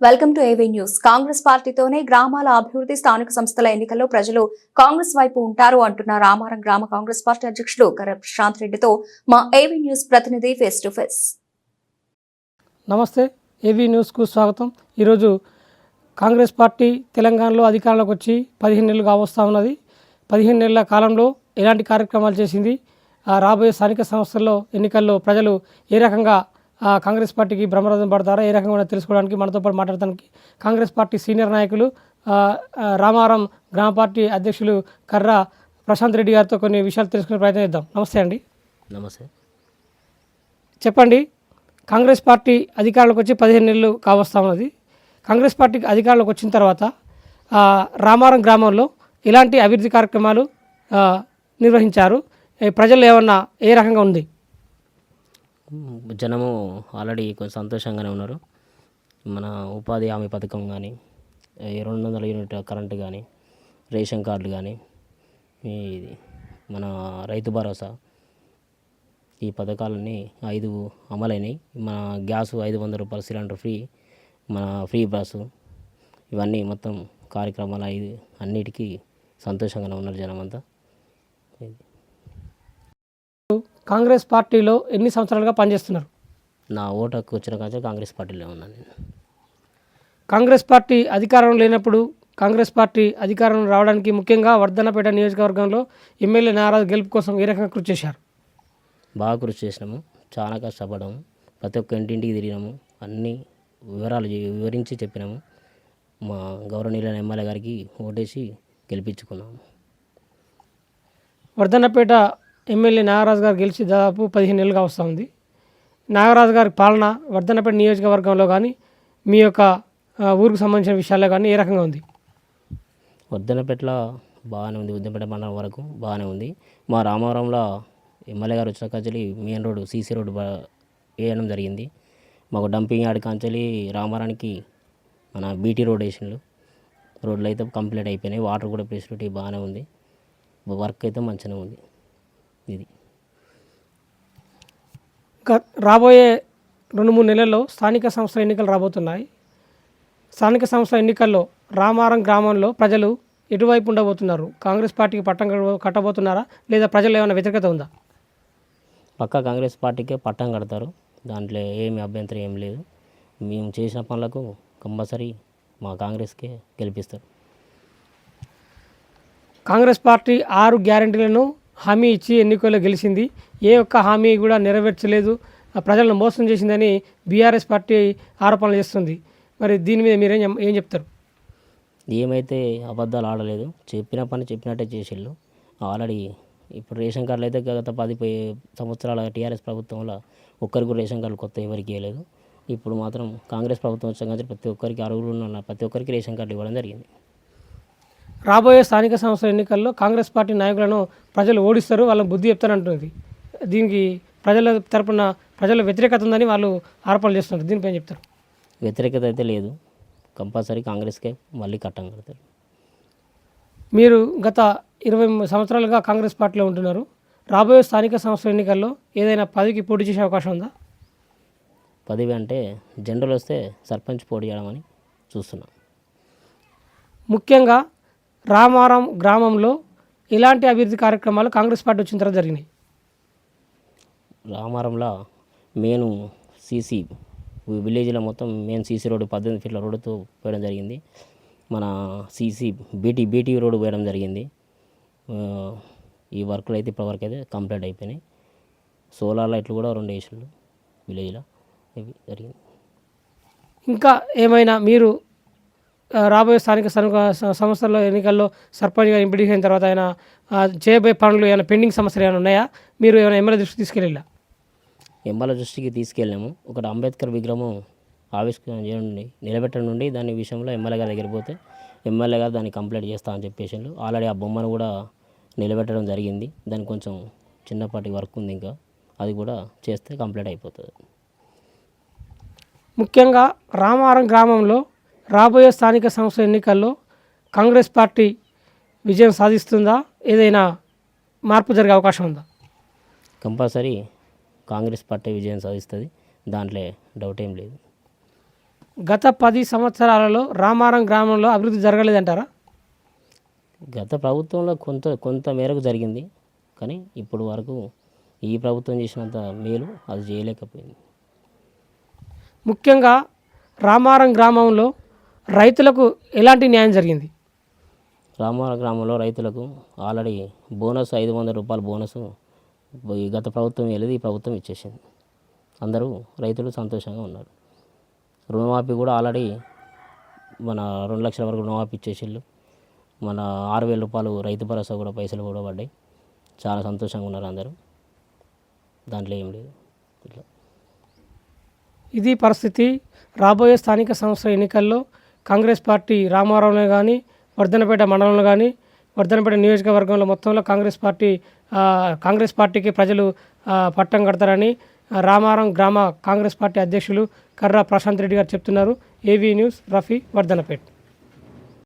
Welcome to AV news. Congress పార్టీతోనే గ్రామాల అభివృద్ధి స్థానిక సంస్థల ఎన్నికల్లో ప్రజలు కాంగ్రెస్ వైపు ఉంటారు అంటున్న రామారం గ్రామ కాంగ్రెస్ పార్టీ అధ్యక్షుడు కర ప్రశాంత్ రెడ్డితో మా ఏవీ న్యూస్ ప్రతినిధి ఫేస్ టు ఫేస్ నమస్తే ఏవీ న్యూస్కు స్వాగతం. ఈరోజు కాంగ్రెస్ పార్టీ తెలంగాణలో అధికారంలోకి వచ్చి పదిహేను నెలలు కావస్తూ ఉన్నది. పదిహేను నెలల కాలంలో ఎలాంటి కార్యక్రమాలు చేసింది? రాబోయే స్థానిక సంస్థల్లో ఎన్నికల్లో ప్రజలు ఏ రకంగా కాంగ్రెస్ పార్టీకి బ్రహ్మరథం పడతారో? ఏ రకంగా తెలుసుకోవడానికి మనతో పాటు మాట్లాడటానికి కాంగ్రెస్ పార్టీ సీనియర్ నాయకులు రామారం గ్రామ పార్టీ అధ్యక్షులు కర్ర ప్రశాంత్ రెడ్డి గారితో కొన్ని విషయాలు తెలుసుకునే ప్రయత్నం చేద్దాం. నమస్తే అండి. నమస్తే. చెప్పండి కాంగ్రెస్ పార్టీ అధికారంలోకి వచ్చి పదిహేను నెలలు కావస్తా ఉన్నది. కాంగ్రెస్ పార్టీకి అధికారంలోకి వచ్చిన తర్వాత రామారం గ్రామంలో ఎలాంటి అభివృద్ధి కార్యక్రమాలు నిర్వహించారు. ప్రజలు ఏమన్నా ఏ రకంగా ఉంది? జనము ఆల్రెడీ కొంచెం సంతోషంగానే ఉన్నారు మన ఉపాధి హామీ పథకం కానీ రెండు వందల యూనిట్ కరెంటు కానీ రేషన్ కార్డులు కానీ ఈ మన రైతు భరోసా ఈ పథకాలన్నీ ఐదు అమలైనవి మన గ్యాస్ ఐదు వందల రూపాయల సిలిండర్ ఫ్రీ మన ఫ్రీ బస్సు ఇవన్నీ మొత్తం కార్యక్రమాలు ఐదు అన్నిటికీ సంతోషంగానే ఉన్నారు జనమంతా ఇది. కాంగ్రెస్ పార్టీలో ఎన్ని సంవత్సరాలుగా పనిచేస్తున్నారు? నా ఓటు హక్కు వచ్చిన కాంచే కాంగ్రెస్ పార్టీలో ఉన్నాను నేను. కాంగ్రెస్ పార్టీ అధికారం లేనప్పుడు కాంగ్రెస్ పార్టీ అధికారం రావడానికి ముఖ్యంగా వర్ధనపేట నియోజకవర్గంలో ఎమ్మెల్యే నారాజు గెలుపు కోసం ఏ రకంగా కృషి చేశారు? బాగా కృషి చేసినాము. చాలా కష్టపడ్డాము. ప్రతి ఒక్క ఇంటింటికి తిరిగినాము. అన్ని వివరాలు వివరించి చెప్పినాము. మా గౌరవనీయులైన ఎమ్మెల్యే గారికి ఓటేసి గెలిపించుకున్నాము. వర్ధన్నపేట ఎమ్మెల్యే నాగరాజు గారు గెలిచి దాదాపు పదిహేను నెలలుగా వస్తుంది నాగరాజు గారి పాలన వర్ధనపేట నియోజకవర్గంలో కానీ మీ యొక్క ఊరికి సంబంధించిన విషయాల్లో కానీ ఏ రకంగా ఉంది? వర్ధనపేటలో బాగానే ఉంది. వద్దనపేట మండలం వరకు బాగానే ఉంది. మా రామవరంలో ఎమ్మెల్యే గారు వచ్చిన Kancheli main road CC road వేయడం జరిగింది. మాకు డంపింగ్ యార్డ్ కాంచెలి రామవరానికి మన బీటీ రోడ్ వేసినారు రోడ్లు అయితే కంప్లీట్ అయిపోయినాయి. వాటర్ కూడా ఫెసిలిటీ బాగానే ఉంది. వర్క్ అయితే మంచిగానే ఉంది. ఇది రాబోయే రెండు మూడు నెలల్లో స్థానిక సంస్థల ఎన్నికలు రాబోతున్నాయి. స్థానిక సంస్థల ఎన్నికల్లో రామారం గ్రామంలో ప్రజలు ఎటువైపు ఉండబోతున్నారు? కాంగ్రెస్ పార్టీకి పట్టం కట్ట- కట్టబోతున్నారా? లేదా ప్రజలు ఏమైనా వ్యతిరేకత ఉందా? పక్కా కాంగ్రెస్ పార్టీకే పట్టం కడతారు. దాంట్లో ఏమి అభ్యంతరం ఏం లేదు. మేము చేసిన పనులకు కంపల్సరీ మా కాంగ్రెస్కే గెలిపిస్తారు. కాంగ్రెస్ పార్టీ ఆరు గ్యారంటీలను హామీ ఇచ్చి ఎన్నికల్లో గెలిచింది. ఏ ఒక్క హామీ కూడా నెరవేర్చలేదు. ఆ ప్రజలను మోసం చేసిందని బీఆర్ఎస్ పార్టీ ఆరోపణలు చేస్తుంది. మరి దీని మీద మీరేం ఏం చెప్తారు? ఏమైతే అబద్ధాలు ఆడలేదు చెప్పిన పని చెప్పినట్టే చేసిళ్ళు. ఆల్రెడీ ఇప్పుడు రేషన్ కార్డులు అయితే గత పది పై సంవత్సరాల టీఆర్ఎస్ ప్రభుత్వంలో ఒక్కరికి రేషన్ కార్డులు కొత్త ఎవరికి ఇవ్వలేదు. ఇప్పుడు మాత్రం కాంగ్రెస్ ప్రభుత్వం వచ్చాక కానీ ప్రతి ఒక్కరికి అరుగులు ఉన్న ప్రతి ఒక్కరికి రేషన్ కార్డు ఇవ్వడం జరిగింది. రాబోయే స్థానిక సంస్థల ఎన్నికల్లో కాంగ్రెస్ పార్టీ నాయకులను ప్రజలు ఓడిస్తారు వాళ్ళని బుద్ధి చెప్తారంటుంది దీనికి ప్రజల తరపున ప్రజల వ్యతిరేకత ఉందని వాళ్ళు ఆరోపణలు చేస్తున్నారు. దీనిపై ఏం చెప్తారు? వ్యతిరేకత అయితే లేదు. కంపల్సరీ కాంగ్రెస్కే మళ్ళీ కట్టం కడతారు. మీరు గత ఇరవై సంవత్సరాలుగా కాంగ్రెస్ పార్టీలో ఉంటున్నారు. రాబోయే స్థానిక సంస్థల ఎన్నికల్లో ఏదైనా పదవికి పోటీ చేసే అవకాశం ఉందా? పదవి అంటే జనరల్ వస్తే సర్పంచ్ పోటీ చేయడమని చూస్తున్నాం. ముఖ్యంగా రామారం గ్రామంలో ఇలాంటి అభివృద్ధి కార్యక్రమాలు కాంగ్రెస్ పార్టీ వచ్చిన తర్వాత జరిగినాయి. రామారంలో మెయిన్ సీసీ విలేజ్లో మొత్తం మెయిన్ సీసీ రోడ్డు పద్దెనిమిది ఫీట్ల రోడ్డుతో పోయడం జరిగింది. మన సీసీ బీటీ బీటీ రోడ్డు పోయడం జరిగింది. ఈ వర్క్లు అయితే ఇప్పటివరకు అయితే కంప్లీట్ అయిపోయినాయి. సోలార్ లైట్లు కూడా రెండు వేసిండు విలేజ్లో. ఇవి జరిగింది. ఇంకా ఏమైనా మీరు రాబోయే స్థానిక సంస్థల్లో ఎన్నికల్లో సర్పంచ్గా ఎంపిక అయిన తర్వాత ఆయన చేయబోయే పనులు ఏమైనా పెండింగ్ సమస్యలు ఏమైనా ఉన్నాయా? మీరు ఏమైనా ఎమ్మెల్యే దృష్టికి తీసుకెళ్ళా ఎంబాల దృష్టికి తీసుకెళ్ళాము. ఒకటి అంబేద్కర్ విగ్రహం ఆవిష్కరణ చేయండి నిలబెట్టడం నుండి దాని విషయంలో ఎమ్మెల్యే గారి దగ్గరికి పోతే ఎమ్మెల్యే గారు దాన్ని కంప్లీట్ చేస్తా అని చెప్పేసి ఆల్రెడీ ఆ బొమ్మను కూడా నిలబెట్టడం జరిగింది. దానికి కొంచెం చిన్నపాటి వర్క్ ఉంది ఇంకా. అది కూడా చేస్తే కంప్లీట్ అయిపోతుంది. ముఖ్యంగా రామారం గ్రామంలో రాబోయే స్థానిక సంస్థ ఎన్నికల్లో కాంగ్రెస్ పార్టీ విజయం సాధిస్తుందా? ఏదైనా మార్పు జరిగే అవకాశం ఉందా? కంపల్సరీ కాంగ్రెస్ పార్టీ విజయం సాధిస్తుంది. దాంట్లో డౌట్ ఏం లేదు. గత పది సంవత్సరాలలో రామారం గ్రామంలో అభివృద్ధి జరగలేదంటారా? గత ప్రభుత్వంలో కొంత కొంత మేరకు జరిగింది. కానీ ఇప్పుడు వరకు ఈ ప్రభుత్వం చేసినంత మేలు అది చేయలేకపోయింది. ముఖ్యంగా రామారం గ్రామంలో రైతులకు ఎలాంటి న్యాయం జరిగింది? రామార గ్రామంలో రైతులకు ఆల్రెడీ బోనస్ ఐదు వందల రూపాయల బోనస్ గత ప్రభుత్వం వెళ్ళేది ఈ ప్రభుత్వం ఇచ్చేసింది. అందరూ రైతులు సంతోషంగా ఉన్నారు. రుణమాఫీ కూడా ఆల్రెడీ మన రెండు లక్షల వరకు రుణమాఫీ ఇచ్చేసిళ్ళు మన ఆరు వేల రూపాయలు రైతు భరోసా కూడా పైసలు కూడా పడ్డాయి. చాలా సంతోషంగా ఉన్నారు అందరూ. దాంట్లో ఏం లేదు. ఇట్లా. ఇది పరిస్థితి. రాబోయే స్థానిక సంస్థల ఎన్నికల్లో కాంగ్రెస్ పార్టీ రామారంలో కానీ వర్ధనపేట మండలంలో కానీ వర్ధనపేట నియోజకవర్గంలో మొత్తంలో కాంగ్రెస్ పార్టీ కాంగ్రెస్ పార్టీకి ప్రజలు పట్టం కడతారని రామారం గ్రామ కాంగ్రెస్ పార్టీ అధ్యక్షులు కర్రా ప్రశాంత్ రెడ్డి గారు చెప్తున్నారు. AV news Rafi Wardhannapet.